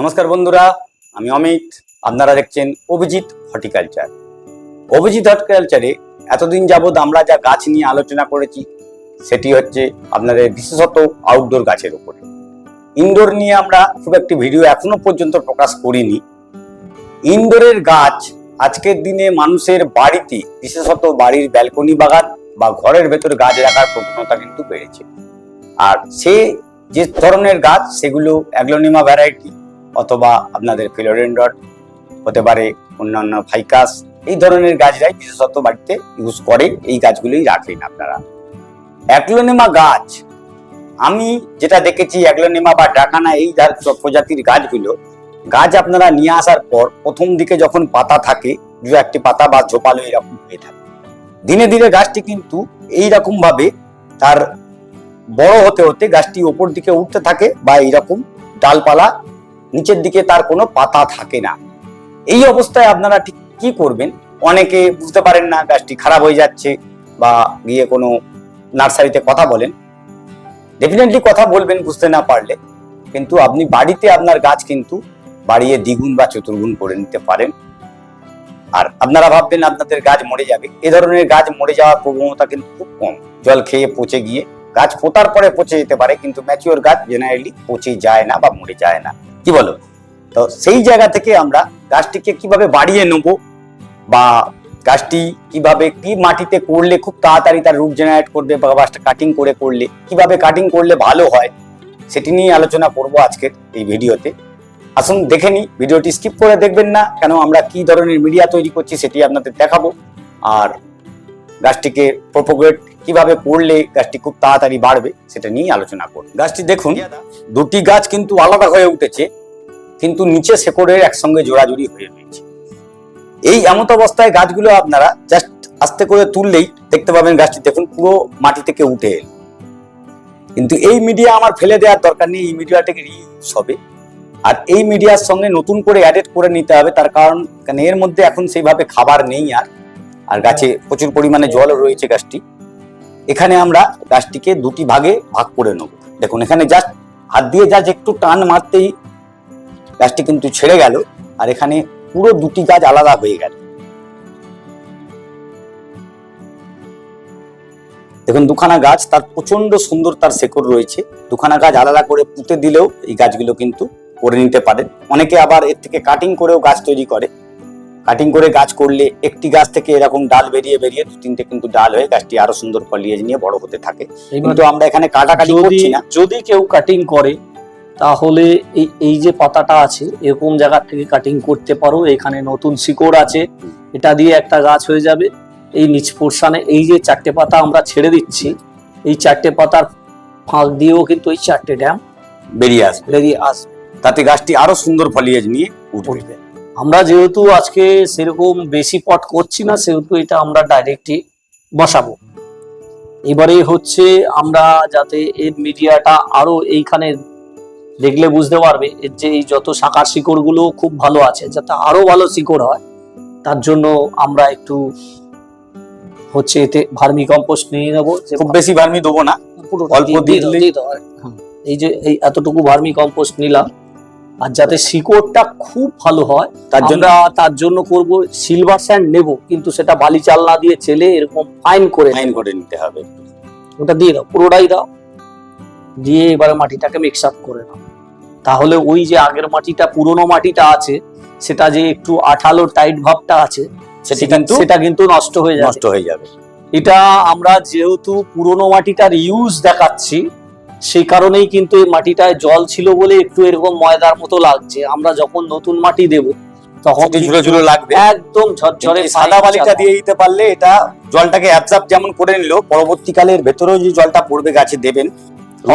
নমস্কার বন্ধুরা, আমি অমিত। আপনারা দেখছেন অভিজিৎ হর্টিকালচার। অভিজিৎ হর্টিকালচারে এতদিন যাবৎ আমরা যা গাছ নিয়ে আলোচনা করেছি, সেটি হচ্ছে আপনাদের বিশেষত আউটডোর গাছের উপরে। ইনডোর নিয়ে আমরা খুব একটি ভিডিও এখনও পর্যন্ত প্রকাশ করিনি। ইনডোরের গাছ আজকের দিনে মানুষের বাড়িতে, বিশেষত বাড়ির ব্যালকনি বাগান বা ঘরের ভেতরে গাছ রাখার প্রবণতা কিন্তু বেড়েছে। আর সে যে ধরনের গাছ, সেগুলো অ্যাগ্লোনিমা ভ্যারাইটি অথবা আপনাদের ফিলোডেন্ড্রন হতে পারে, অন্যান্য ফাইকাস, এই ধরনের গাছরাই বিশেষত বাড়িতে ইউজ করে এই গাছগুলোই রাখেন আপনারা। অ্যাক্লোনেমা গাছ, আমি যেটা দেখেছি অ্যাক্লোনেমা বা ডাকানা, এই প্রজাতির গাছগুলো, গাছ আপনারা নিয়ে আসার পর প্রথম দিকে যখন পাতা থাকে, দু একটি পাতা বা ঝোপালো এরকম হয়ে থাকে। দিনে দিনে গাছটি কিন্তু এইরকম ভাবে তার বড় হতে হতে গাছটি ওপর দিকে উঠতে থাকে বা এইরকম ডালপালা নিচের দিকে তার কোনো পাতা থাকে না। এই অবস্থায় আপনারা ঠিক কি করবেন? অনেকে বুঝতে পারেন না, গাছটি খারাপ হয়ে যাচ্ছে বা গিয়ে কোনো নার্সারিতে কথা বলেন। ডেফিনেটলি কথা বলবেন বুঝতে না পারলে, কিন্তু আপনি বাড়িতে আপনার গাছ কিন্তু বাড়িয়ে দ্বিগুণ বা চতুর্গুণ করে নিতে পারেন। আর আপনারা ভাববেন আপনাদের গাছ মরে যাবে। এ ধরনের গাছ মরে যাওয়ার প্রবণতা কিন্তু খুব কম। জল খেয়ে পচে গিয়ে গাছ পোতার পরে পচে যেতে পারে, কিন্তু ম্যাচিওর গাছ জেনারেলি পচে যায় না বা মরে যায় না। কি বলো? তো সেই জায়গা থেকে আমরা গাছটিকে কীভাবে বাড়িয়ে নেব বা গাছটি কীভাবে কি মাটিতে করলে খুব তাড়াতাড়ি তার রুট জেনারেট করবে বা গাছটা কাটিং করে করলে, কীভাবে কাটিং করলে ভালো হয়, সেটি নিয়ে আলোচনা করব আজকের এই ভিডিওতে। আসুন দেখে নিই, ভিডিওটি স্কিপ করে দেখবেন না, কেন আমরা কি ধরনের মিডিয়া তৈরি করছি সেটি আপনাদের দেখাবো। আর গাছটিকে প্রোপোগেট কীভাবে পড়লে গাছটি খুব তাড়াতাড়ি বাড়বে সেটা নিয়ে আলোচনা করব। গাছটি দেখুন, দুটি গাছ কিন্তু আলাদা হয়ে উঠেছে, কিন্তু নিচে শেকড়ের একসঙ্গে জোড়াজুড়ি হয়ে রয়েছে। এই এমত অবস্থায় গাছগুলো আপনারা জাস্ট আস্তে করে তুললেই দেখতে পাবেন গাছটি দেখুন পুরো মাটি থেকে উঠে এল। কিন্তু এই মিডিয়া আমার ফেলে দেওয়ার দরকার নেই, এই মিডিয়াটাকে রিউজ হবে। আর এই মিডিয়ার সঙ্গে নতুন করে অ্যাডেড করে নিতে হবে, তার কারণ এর মধ্যে এখন সেইভাবে খাবার নেই আর। আর গাছে প্রচুর পরিমাণে জলও রয়েছে গাছটি। এখানে আমরা গাছটিকে দুটি ভাগে ভাগ করে নেব। দেখুন, এখানে জাস্ট হাত দিয়ে জাস্ট একটু টান মারতেই গাছটি কিন্তু ছেড়ে গেল, আর এখানে পুরো দুটি গাছ আলাদা হয়ে গেল। দেখুন, দুখানা গাছ, তার প্রচণ্ড সুন্দর তার শেকড় রয়েছে। দুখানা গাছ আলাদা করে পুঁতে দিলেও এই গাছগুলো কিন্তু করে নিতে পারেন অনেকে আবার এর থেকে কাটিং করেও গাছ তৈরি করে। কাটিং করে গাছ করলে একটি গাছ থেকে এরকম ডাল বেরিয়ে বেরিয়ে দু তিনটে কিন্তু ডাল হয়ে গাছটি আরও সুন্দর ফলিয়েজ নিয়ে বড় হতে থাকে। কিন্তু আমরা এখানে কাটাকাটি করছি না। যদি কেউ কাটিং করে তাহলে এই এই যে পাতাটা আছে এরকম জায়গা থেকে কাটিং করতে পারো। এখানে নতুন শিকড় আছে। এটা দিয়ে একটা গাছ হয়ে যাবে। এই নিচ পোর্শনে এই যে চারটে পাতা আমরা ছেড়ে দিচ্ছি এই চারটে পাতার ফাঁক দিয়েও কিন্তু এই চারটে ড্যাম বেরিয়ে আসবে। বেরিয়ে আসবে। তাতে গাছটি আরও সুন্দর ফলিয়েজ নিয়ে উঠবে। আমরা যেহেতু আজকে সেরকম বেশি পট করছি না সেহেতু এটা আমরা ডাইরেক্টই বসাবো। এবারে হচ্ছে আমরা যাতে এর মিডিয়াটা আরও এইখানে দেখলে বুঝতে পারবে এর যে এই যত শাখার শিকড়গুলো খুব ভালো আছে যাতে আরও ভালো শিকড় হয় তার জন্য আমরা একটু হচ্ছে এতে ভার্মি কম্পোস্ট নিয়ে নেব। খুব বেশি ভার্মি দেবো না অল্প। এই যে এই এতটুকু ভার্মি কম্পোস্ট নিলাম আর যাতে শিকড়টা খুব ভালো হয় তার জন্য তার জন্য করব সিলভার স্যান্ড নেব কিন্তু সেটা বালি চাল না দিয়ে চেলে এরকম ফাইন করে লাইন করে নিতে হবে ওটা দিয়ে দাও পুরোটাই দাও দিয়ে এবারে মাটিটাকে মিক্স আপ করে নাও। তাহলে ওই যে আগের মাটিটা পুরনো মাটিটা আছে সেটা যে একটু আঠালো টাইট ভাবটা আছে সেটা কিন্তু সেটা কিন্তু নষ্ট হয়ে যাবে। নষ্ট হয়ে যাবে। এটা আমরা যেহেতু পুরনো মাটিটার ইউজ দেখাচ্ছি সেই কারণেই কিন্তু এই মাটিটায় জল ছিল বলে একটু এরকম ময়দার মতো লাগছে। আমরা যখন নতুন মাটি দেব তখন ঝুলো ঝুলো লাগবে। একদম ঝরঝরে সাদা বালিটা দিয়ে দিতে পারলে এটা জলটাকে অ্যাবজর্ব যেমন করে নিল পরবর্তীকালে এর ভেতরেও যে জলটা পড়বে গাছে দেবেন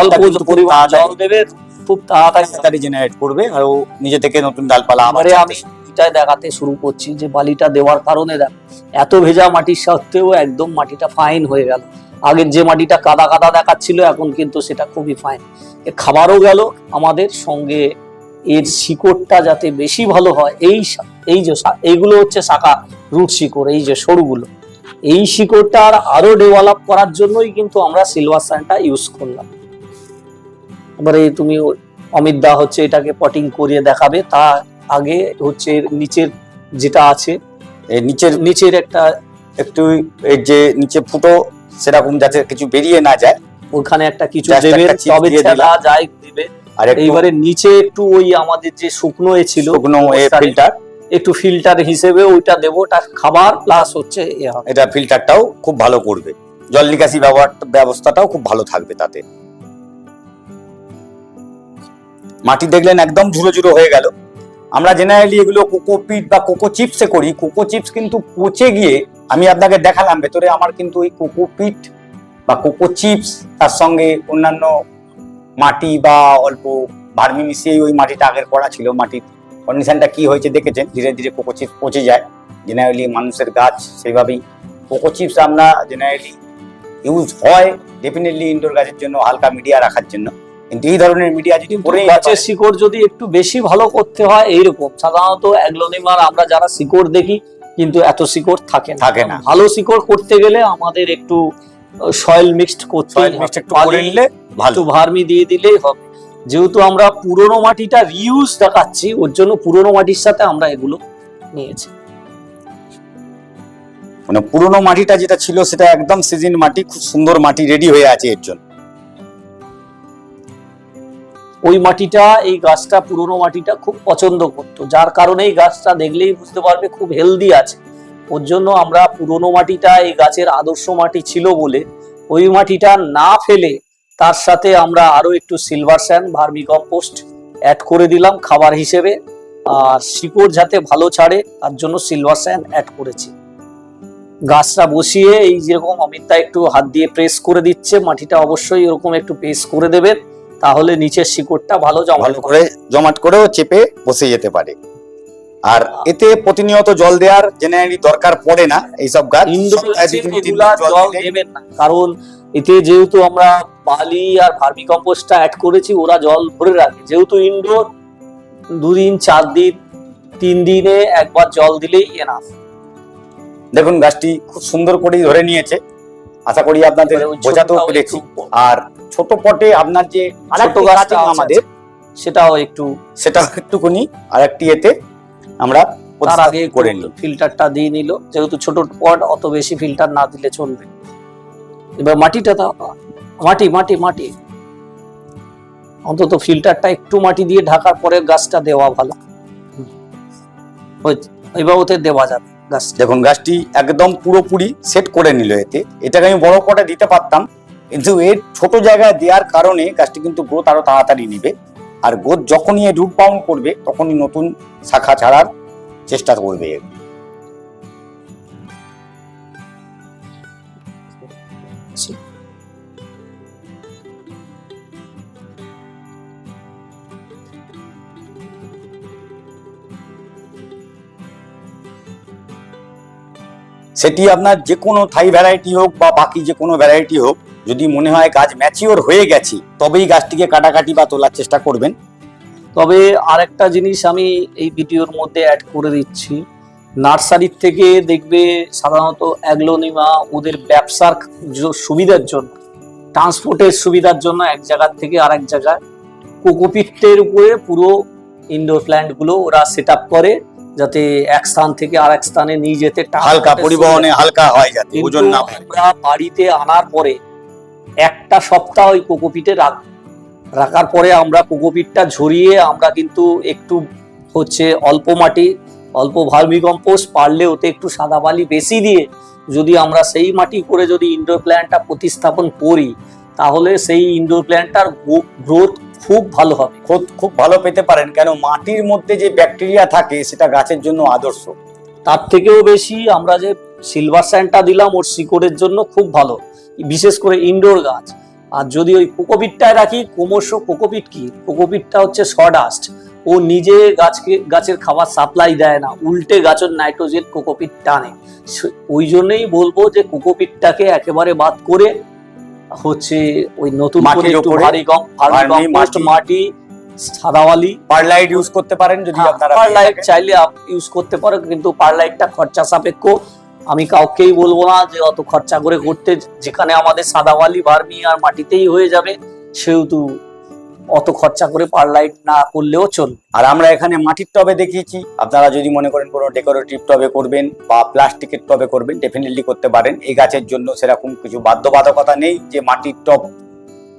অল্প রোগটা কিন্তু খুব পরিমাণ জল দেবে খুব তাড়াতাড়ি তাড়াতাড়ি জেনারেট করবে আর ও নিজে থেকে নতুন ডালপালা আমি দেখাতে শুরু করছি যে বালিটা দেওয়ার কারণে দেখ এত ভেজা মাটির সত্ত্বেও একদম মাটিটা ফাইন হয়ে গেল। আগের যে মাটিটা কাদা কাদা দেখাচ্ছিল এখন কিন্তু সেটা খুবই ফাইন খাবারও গেল আমাদের সঙ্গে এর শিকড়টা যাতে বেশি ভালো হয় এই এই যে এইগুলো হচ্ছে শাখা রুট শিকড় এই যে সরুগুলো। এই শিকড়টার আরও ডেভেলপ করার জন্যই কিন্তু আমরা সিলভার স্যান্ডটা ইউজ করলাম। এবারে তুমি অমিত দা হচ্ছে এটাকে পটিং করিয়ে দেখাবে। তা আগে হচ্ছে নিচের যেটা আছে নিচের নিচের একটা একটু এই যে নিচে ফুটো সেরকম যাতে কিছু বেরিয়ে না যায়। ওখানে একটা কিছু দেবে তবে ছেলা যায় দিবে। আর এইবারে নিচে একটু ওই আমাদের যে শুকনো এ ছিল শুকনো ফিল্টার একটু ফিল্টার হিসেবে ওইটা দেবো ওটা খাবার প্লাস হচ্ছে এটা ফিল্টারটাও খুব ভালো করবে। জল নিকাশি ব্যবহার ব্যবস্থাটাও খুব ভালো থাকবে তাতে। মাটি দেখলেন একদম ঝুড়ো ঝুড়ো হয়ে গেল। আমরা জেনারেলি এগুলো কোকোপিট বা কোকো চিপসে করি। কোকো চিপস কিন্তু পচে গিয়ে আমি আপনাকে দেখালাম ভেতরে আমার কিন্তু ওই কোকোপিট বা কোকো চিপস তার সঙ্গে অন্যান্য মাটি বা অল্প ভার্মি মিশিয়ে ওই মাটিটা আগের করা ছিল। মাটির কন্ডিশনটা কি হয়েছে দেখেছেন? ধীরে ধীরে কোকো চিপস পচে যায়। জেনারেলি মানুষের গাছ সেইভাবেই কোকো চিপস আমরা জেনারেলি ইউজ হয় ডেফিনেটলি ইনডোর গাছের জন্য হালকা মিডিয়া রাখার জন্য। কিন্তু এই ধরনের মিডিয়া যদি গাছের শিকড় যদি একটু বেশি ভালো করতে হয় এইরকম। সাধারণত অ্যাগ্লোনিমার আমরা যারা শিকড় দেখি কিন্তু এত শিকড় থাকে না। থাকে না। ভালো শিকড় করতে গেলে আমাদের একটু সয়েল মিক্সড করতে সয়েল মিক্সড একটু করে নিলে ভালো। ভার্মি দিয়ে দিলেই হবে। যেহেতু আমরা পুরোনো মাটিটা রিউজ দেখাচ্ছি ওর জন্য পুরোনো মাটির সাথে আমরা এগুলো নিয়েছি। মানে পুরনো মাটিটা যেটা ছিল সেটা একদম সিজন মাটি খুব সুন্দর মাটি রেডি হয়ে আছে এর জন্য। ওই মাটিটা, এই গাছটা, পুরোনো মাটিটা খুব পছন্দ করতো। যার কারণে এই গাছটা দেখলেই বুঝতে পারবে খুব হেলদি আছে। ওর জন্য আমরা পুরোনো মাটিটা, এই গাছের আদর্শ মাটি ছিল বলে ওই মাটিটা না ফেলে তার সাথে আমরা আরও একটু silver sand vermicompost add করে দিলাম খাবার হিসেবে। আর শিকড় যাতে ভালো ছাড়ে, তার জন্য সিলভার স্যান্ড অ্যাড করেছি। গাছটা বসিয়ে এই যেরকম অমিতদা একটু হাত দিয়ে প্রেস করে দিচ্ছে, মাটিটা অবশ্যই এরকম একটু প্রেস করে দেবেন তাহলে নিচের শিকড়টা ভালো জমা ভালো করে জমাট করেও চেপে বসে যেতে পারে। আর এতে প্রতিনিয়ত জল দেওয়ার জেনারেলি দরকার পড়ে না এইসব গাছ। ইনডোর জল জল দেবেন না। কারণ এতে যেহেতু আমরা বালি আর ভার্মি কম্পোস্টটা অ্যাড করেছি ওরা জল ভরে রাখে। যেহেতু ইনডোর দুদিন চার দিন তিন দিনে একবার জল দিলেই এনাফ দেখুন গাছটি খুব সুন্দর করেই ধরে নিয়েছে। আশা করি আপনাদের বোঝাতেও পেরেছি। আর ছোট পটে আপনার যে ছোট গাছটা আমাদের সেটাও একটু সেটা একটুখানি আরেকটি এতে আমরা তার আগে করে নিই। ফিল্টারটা দিয়ে নিল। যেহেতু ছোট পট অত বেশি ফিল্টার না দিলে চলবে। এবার মাটিটা দাও মাটি মাটি মাটি। অন্তত ফিল্টারটা একটু মাটি দিয়ে ঢাকার পরে গাছটা দেওয়া ভালো। ওই- এবার ওতে দেওয়া যাবে। গাছ। দেখুন, গাছটি একদম পুরোপুরি সেট করে নিল এতে। এটাকে আমি বড় পটে দিতে পারতাম, কিন্তু এর ছোট জায়গায় দেওয়ার কারণে গাছটি কিন্তু গ্রোথ আরও তাড়াতাড়ি নিবে। আর গ্রোথ যখনই এ রুট বাউন্ড করবে, তখনই নতুন শাখা ছাড়ার চেষ্টা করবে এ। সেটি আপনার যে কোনো থাই ভ্যারাইটি হোক বা বাকি যে কোনো ভ্যারাইটি হোক, যদি মনে হয় গাছ ম্যাচিওর হয়ে গেছে, তবেই গাছটিকে কাটাকাটি বা তোলার চেষ্টা করবেন। তবে আরেকটা জিনিস আমি এই ভিডিওর মধ্যে অ্যাড করে দিচ্ছি। নার্সারির থেকে দেখবে সাধারণত অ্যাগ্লোনিমা ওদের ব্যবসার সুবিধার জন্য, ট্রান্সপোর্টের সুবিধার জন্য এক জায়গার থেকে আরেক জায়গায়। কোকোপিটের উপরে পুরো ইনডোর প্ল্যান্টগুলো ওরা সেট করে। যাতে এক স্থান থেকে আরেক স্থানে নিয়ে যেতে হালকা পরিবহনে হালকা হয় যাতে ওজন না আমরা বাড়িতে আনার পরে একটা সপ্তাহ ওই কোকোপিটে রাখ রাখার পরে আমরা কোকোপিটটা ঝরিয়ে আমরা কিন্তু একটু হচ্ছে অল্প মাটি অল্প ভার্মি কম্পোস্ট পারলে ওতে একটু সাদা বালি বেশি দিয়ে যদি আমরা সেই মাটি করে যদি ইনডোর প্ল্যান্টটা প্রতিস্থাপন করি তাহলে সেই ইনডোর প্ল্যান্টটার গ্রোথ খুব ভালো হবে। খুব খুব ভালো পেতে পারেন, কেন মাটির মধ্যে যে ব্যাকটেরিয়া থাকে, সেটা গাছের জন্য আদর্শ। তার থেকেও বেশি আমরা যে সিলভার স্যান্ডটা দিলাম, ওর শিকড়ের জন্য খুব ভালো। বিশেষ করে ইনডোর গাছ। আর যদি ওই কোকোপিটটায় রাখি, ক্রমশ কোকোপিট কি? কোকোপিটটা হচ্ছে সডাস্ট ও নিজে গাছকে, গাছের খাবার সাপ্লাই দেয় না। উল্টে গাছের নাইট্রোজেন কোকোপিট টানে। ওই জন্যই বলব যে কোকোপিটটাকে একেবারে বাদ করে হচ্ছে ওই নতুন মাটির একটু ভারী কম ভারী মাটি। মাটি সাদাওয়ালি। পারলাইট ইউজ করতে পারেন যদি আপনারা পারলাইট চাইলে ইউজ করতে পারো কিন্তু পারলাইটটা খরচা সাপেক্ষ। আমি কাউকেই বলব না যে অত খরচা করে করতে যেখানে আমাদের সাদাওয়ালি ভার্মি আর মাটিতেই হয়ে যাবে সেহেতু অত খরচা করে পার লাইট না করলেও চলবে। আর আমরা এখানে মাটির টবে দেখিয়েছি। আপনারা যদি মনে করেন কোনো ডেকোরেটিভ টবে করবেন বা প্লাস্টিকের টবে করবেন ডেফিনেটলি করতে পারেন। এই গাছের জন্য সেরকম কিছু বাধ্যবাধকতা নেই যে মাটির টব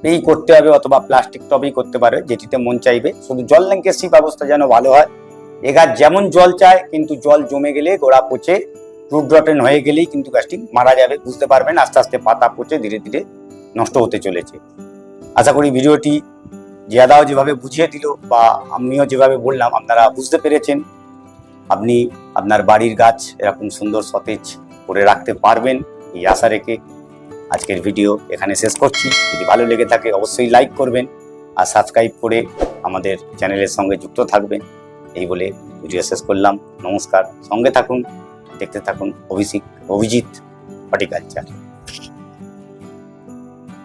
এই করতে হবে অথবা প্লাস্টিক টবেই করতে পারে যেটিতে মন চাইবে। শুধু জল নিকাশি ব্যবস্থা যেন ভালো হয়। এ গাছ যেমন জল চায়, কিন্তু জল জমে গেলে গোড়া পচে রুট রটেন হয়ে গেলেই কিন্তু গাছটি মারা যাবে। বুঝতে পারবেন, আস্তে আস্তে পাতা পচে ধীরে ধীরে নষ্ট হতে চলেছে। আশা করি ভিডিওটি জিয়াদাও যেভাবে বুঝিয়ে দিল বা আমিও যেভাবে বললাম, আপনারা বুঝতে পেরেছেন। আপনি আপনার বাড়ির গাছ এরকম সুন্দর সতেজ করে রাখতে পারবেন এই আশা রেখে আজকের ভিডিও এখানে শেষ করছি। যদি ভালো লেগে থাকে অবশ্যই লাইক করবেন আর সাবস্ক্রাইব করে আমাদের চ্যানেলের সঙ্গে যুক্ত থাকবেন। এই বলে ভিডিও শেষ করলাম। নমস্কার। সঙ্গে থাকুন, দেখতে থাকুন অভিষেক, অভিজিৎ হর্টিকালচার